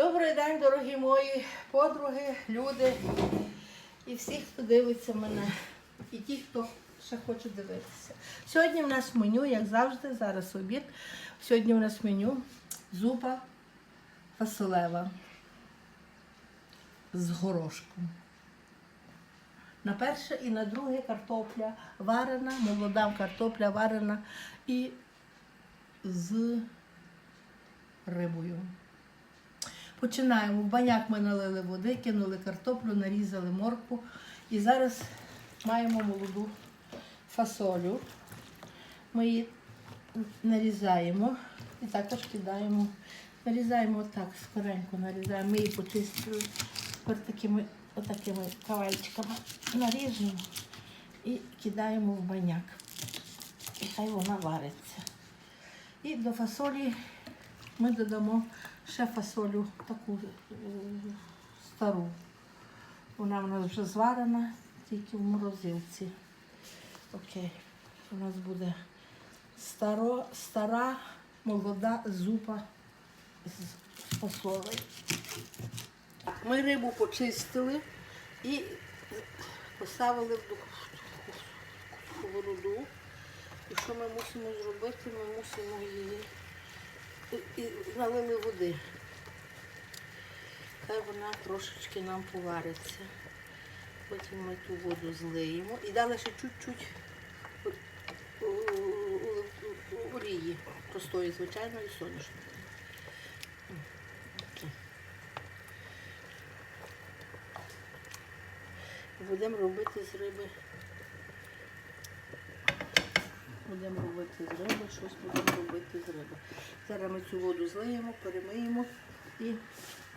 Добрий день, дорогі мої подруги, люди і всі, хто дивиться мене, і ті, хто ще хоче дивитися. Сьогодні в нас меню, як завжди, зараз обід. Сьогодні в нас меню зупа фасолева з горошком. На перше і на друге картопля варена, молода картопля варена і з рибою. Починаємо. Баняк ми налили води, кинули картоплю, нарізали моркву. І зараз маємо молоду фасолю. Ми її нарізаємо і також кидаємо. Нарізаємо так, скоренько нарізаємо. Ми її почистили такими отакими кавальчиками наріжемо і кидаємо в баняк. І хай вона вариться. І до фасолі ми додамо ще фасолю таку е, стару. Вона в нас вже зварена, тільки в морозилці. Окей. У нас буде старо, стара молода зупа з фасолею. Ми рибу почистили і поставили в сковороду. І що ми мусимо зробити? Ми мусимо її і, налили води. Хай вона трошечки нам повариться. Потім ми ту воду злиємо і дали ще чуть-чуть олії простої, звичайної соняшної. Будемо робити з риби. Будемо робити з риби, щось будемо робити з риби. Зараз ми цю воду злиємо, перемиємо і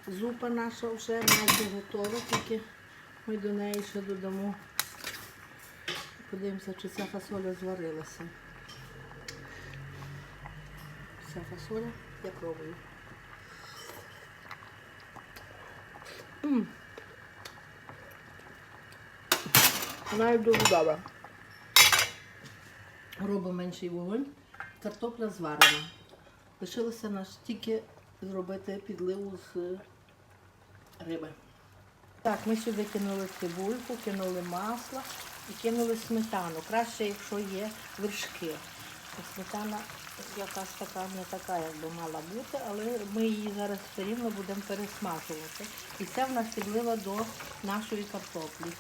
зупа наша вже майже готова, тільки ми до неї ще додамо. Подивимося, чи ця фасоля зварилася. Ця фасоля, я пробую. Навіть дуже добре. Робимо менший вогонь. Картопля зварена. Лишилося нас тільки зробити підливу з риби. Так, ми сюди кинули цибульку, кинули масло і кинули сметану. Краще, якщо є вершки. Сметана якась така, не така, як би мала бути, але ми її зараз все рівно будемо пересмажувати. І це в нас підлива до нашої картоплі.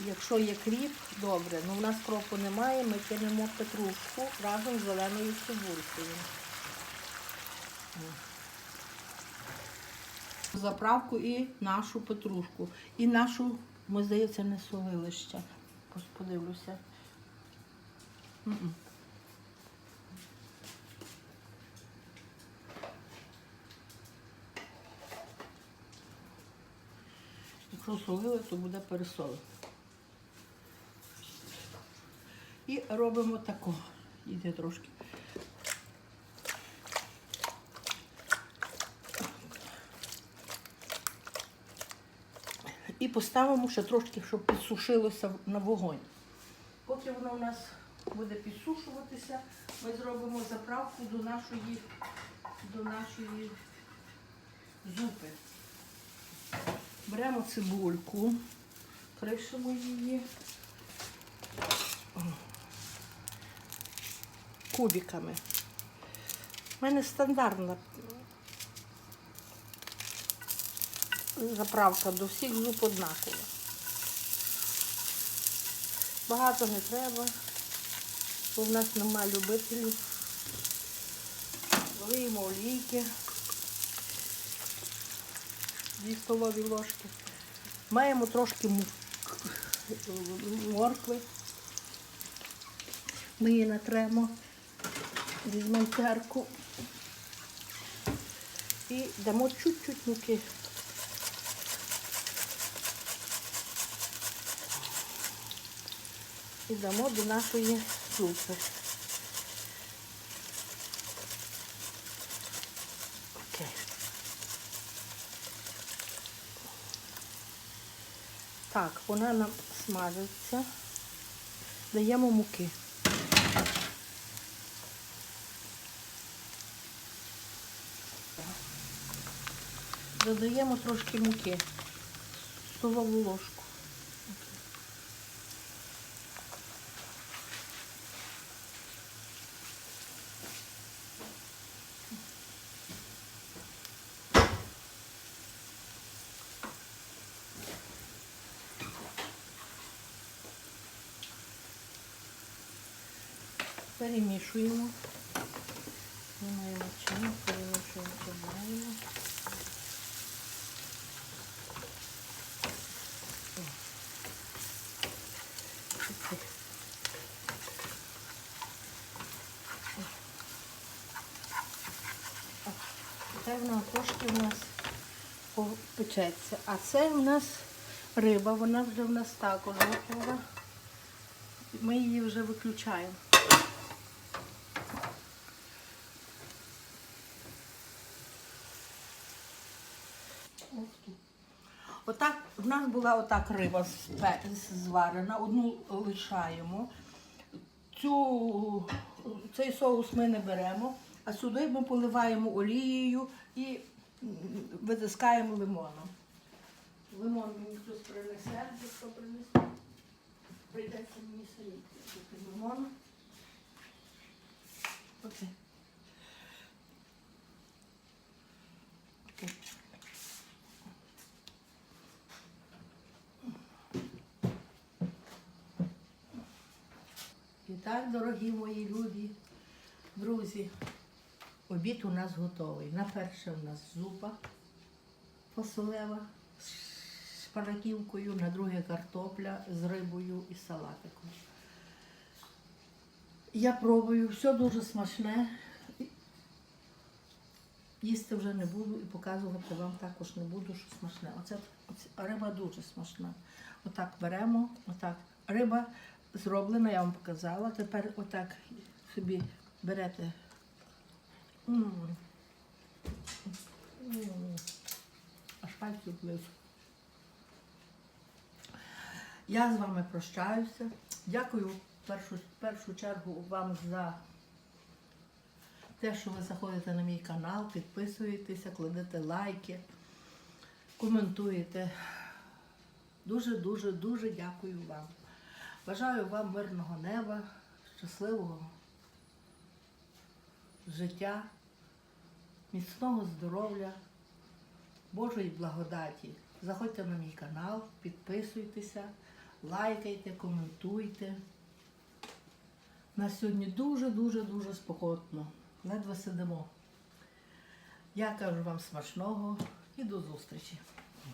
Якщо є кріп, добре. Ну в нас кропу немає, ми кинемо петрушку разом з зеленою цибулькою. Заправку і нашу петрушку. І нашу, ми здається, не солили ще. Подивлюся. Якщо солили, то буде пересолено. І робимо тако. Іде трошки. І поставимо ще трошки, щоб підсушилося на вогонь. Поки воно у нас буде підсушуватися, ми зробимо заправку до нашої, до нашої зупи. Беремо цибульку, кришимо її. Кубиками. У мене стандартна заправка до всіх зуб однакова. Багато не треба, бо в нас нема любителів. Вилиємо олійки, дві столові ложки. Маємо трошки моркви. Ми її натремо. Візьмемо терку і дамо чуть-чуть муки. І дамо до нашої супи. Окей. Так, вона нам смажиться. Даємо муки. Додаємо трошки муки. Столову ложку. Перемішуємо. Воно трошки у нас печеться. А це у нас риба, вона вже в нас також готова. Ми її вже виключаємо. Отак, в нас була отак риба зварена, одну лишаємо. Цю, цей соус ми не беремо, а сюди ми поливаємо олією і витискаємо лимоном. Лимон мені хтось принесе, хто принесе. Прийдеться мені самі купити лимону. Оце. І так, дорогі мої люди, друзі, обід у нас готовий. На перше у нас зупа фасолева з шпараківкою, на друге картопля з рибою і салатиком. Я пробую, все дуже смачне. Їсти вже не буду і показувати вам також не буду, що смачне. Оце, оце риба дуже смачна. Отак беремо, отак. Риба зроблена, я вам показала. Тепер отак собі берете. Аж пальці облизу. Я з вами прощаюся. Дякую в першу, першу чергу вам за те, що ви заходите на мій канал, підписуєтеся, кладете лайки, коментуєте. Дуже, дуже, дуже дякую вам. Бажаю вам мирного неба, щасливого життя, міцного здоров'я, Божої благодаті. Заходьте на мій канал, підписуйтеся, лайкайте, коментуйте. На сьогодні дуже-дуже дуже спокотно. Ледве сидимо. Я кажу вам смачного і до зустрічі.